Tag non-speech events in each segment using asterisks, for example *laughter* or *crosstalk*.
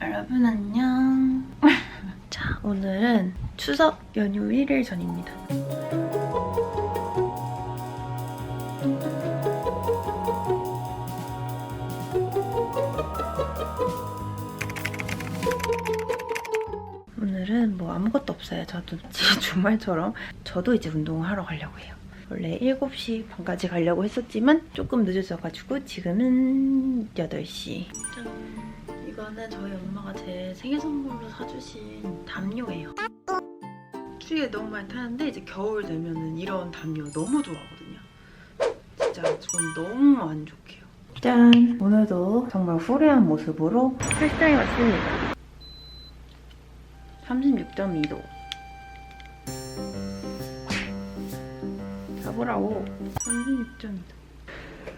여러분 안녕. *laughs* 자, 오늘은 추석 연휴 1일 전입니다. 오늘은 뭐 아무것도 없어요. 저도 *laughs* 지- 주말처럼 저도 이제 운동을 하러 가려고 해요. 원래 7시 반까지 가려고 했었지만 조금 늦어져가지고 지금은 8시. 이거는 저희 엄마가 제 생일 선물로 사주신 담요예요. 추위에 너무 많이 타는데 이제 겨울 되면은 이런 담요 너무 좋아하거든요. 진짜 전 너무 만족해요. 짠! 오늘도 정말 후레한 모습으로 헬스장에 왔습니다. 36.2도. 가보라고. 36.2도.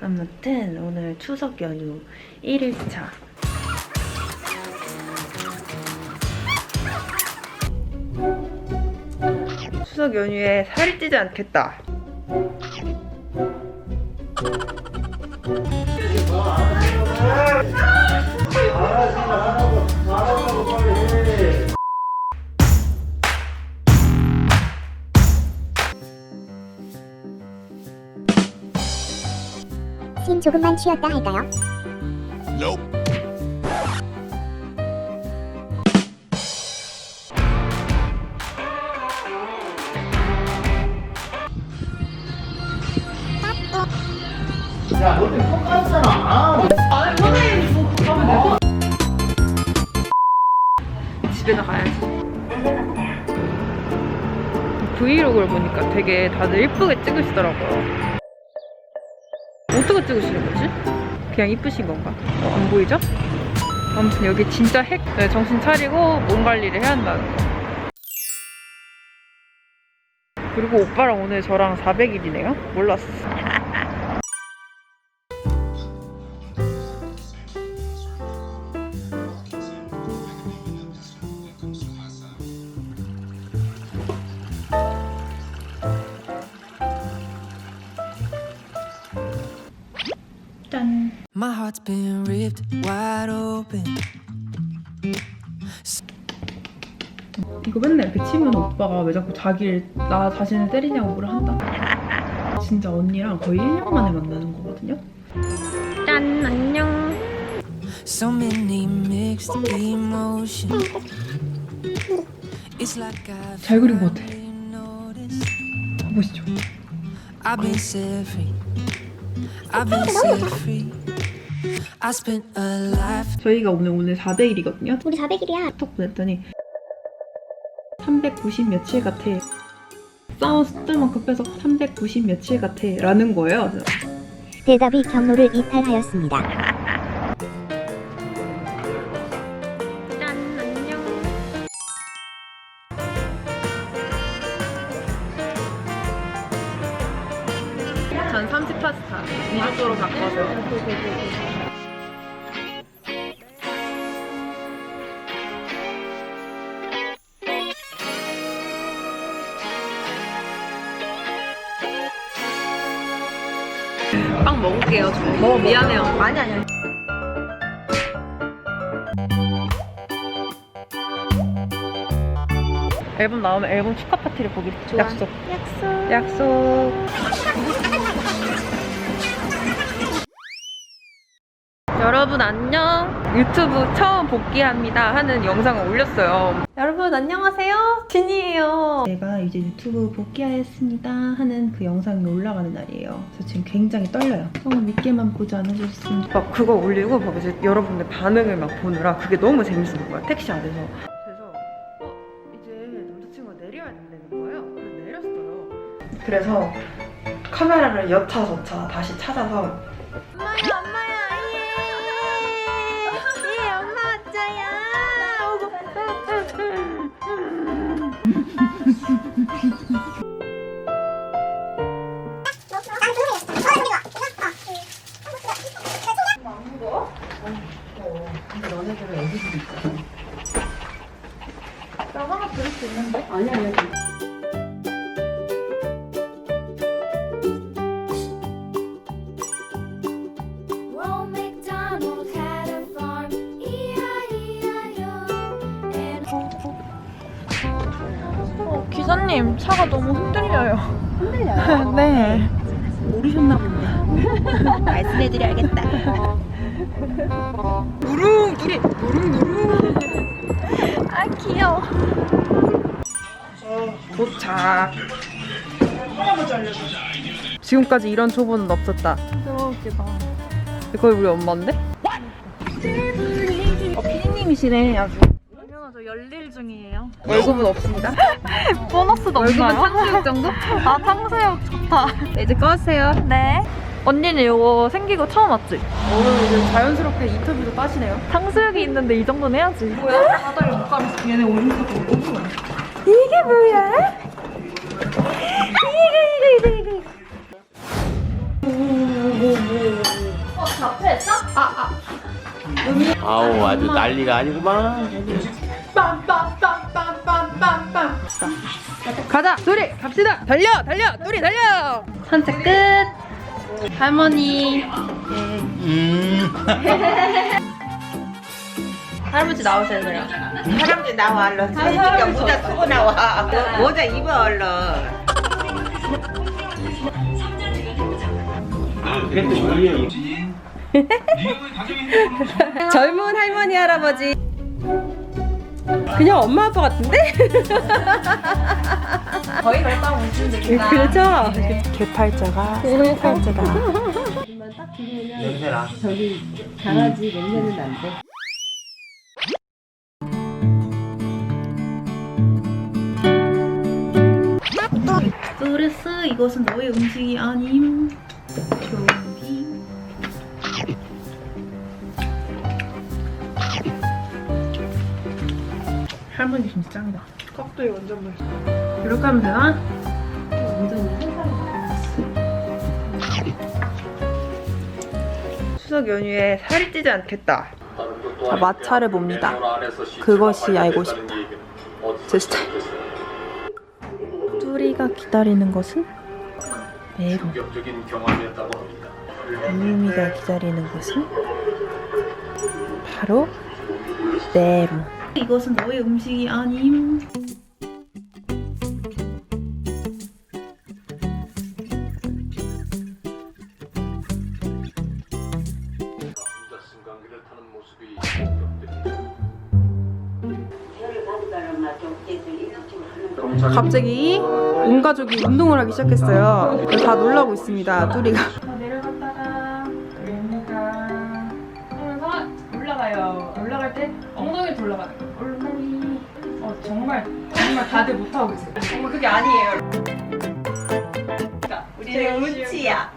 아무튼 오늘 추석 연휴 1일차. 추석 연휴에 살이 찌지 않겠다. 쌤 조금만 쉬었다 할까요? 야, 너네 턱 까였잖아. 집에 나 가야지. 브이로그를 보니까 되게 다들 예쁘게 찍으시더라고요. 어떻게 찍으시는 거지? 그냥 이쁘신 건가? 어, 안 보이죠? 아무튼 여기 진짜 핵 네, 정신 차리고 몸 관리를 해야 한다는 거. 그리고 오빠랑 오늘 저랑 400일이네요? 몰랐어. *laughs* My heart's been ripped wide open. 이거 맨날 이렇게 치면 오빠가 왜 자꾸 자기를 나 자신을 때리냐고 뭐라 한다. 진짜 언니랑 거의 1년 만에 만나는 거거든요. 짠 안녕. So many mixed emotions. It's like I've 잘 그린 것 같아. 보시죠. I've been set free. I've been set free. 저희가 오늘 오늘 400일이거든요. 우리 400일이야. 톡 보냈더니 390 며칠 같아. 쌓은 숫자만큼 빼서 390 며칠 같아 라는 거예요. 대답이 경로를 이탈하였습니다. 짠 안녕. 전30 파스타 미국으로 바꿔서. 빵 먹을게요. 저. 먹어, 미안해요. 아니 아니. 앨범 나오면 앨범 축하 파티를 보기 약속. 약속. 약속. 여러분 안녕. 유튜브 처음 복귀합니다 하는 영상을 올렸어요. 여러분 안녕하세요. 진이에요. 제가 이제 유튜브 복귀하였습니다 하는 그 영상이 올라가는 날이에요. 저 지금 굉장히 떨려요. 너무 믿게만 보지 않으셨으면 막 그거 올리고 막 이제 여러분들 반응을 막 보느라 그게 너무 재밌는 거야. 택시 안에서. 그래서 어 이제 남자친구가 내려야 된다는 거예요. 그래서 내렸어요. 그래서 카메라를 여차저차 다시 찾아서 엄마 아니 아니야. 어, 기사님 차가 너무 흔들려요. 흔들려요. *laughs* 네. 모르셨나 본데. *laughs* 말씀해드려야겠다. 누룽 둘이 누룽 누룽. 아 귀여워. 도착. 지금까지 이런 초보는 없었다. 너무 웃기다. 거의 우리 엄마인데? 어, 피디님이시네 아주. 열일 중이에요. 월급은 없습니다. *laughs* 보너스도 월급은 없나요? 탕수육 정도? *laughs* 아, 탕수육 좋다. 네, 이제 꺼주세요. 네. 언니는 이거 생기고 처음 왔지? 오늘 이제 자연스럽게 인터뷰도 따시네요. 탕수육이 있는데 이 정도는 해야지. 뭐야? 바다를 못 가면서 얘네 오줌 싸고 많아. 이게 뭐야? 이게, 이게, 이게, 이게. 아우 아주 난리가 아니구만. 가자, 둘이 갑시다. 달려, 달려, 둘이 달려. 산책 끝. 할머니. 음. *laughs* 할아버지 나오세요. 할아버지 나와 얼른 그러니까 모자 쓰고 나와 모자 입어 얼른 *laughs* 젊은 할머니 할아버지. 그냥 엄마 아빠 같은데? *laughs* 거의 그랬다고 보시면 됩니다. 그렇죠? 개팔자가 상팔자다. 냄새나. 스트레 스 이것은 너의 음식이 아님. 조미. 할머니 진짜 짱이다. 깍두기 완전 맛있어. 이렇게 하면 되나? 추석 연휴에 살이 찌지 않겠다. 자, 마차를 봅니다. 그것이 알고 싶다. 제 스타일. 뚜리가 기다리는 것은 메론. 충격적인 경험이었다고 합니다. 유미가 기다리는 것은 바로 메론. 이것은 너의 음식이 아님. 갑자기 온 가족이 운동을 하기 시작했어요. 다 놀라고 있습니다. 뚜리가. 내려갔다가, 내려가. 하면서 올라가요. 올라갈 때 엉덩이 돌아가는 거. 엉덩이. 어, 정말, 정말 다들 못 하고 계세요. 정말 그게 아니에요. 우리는 운치야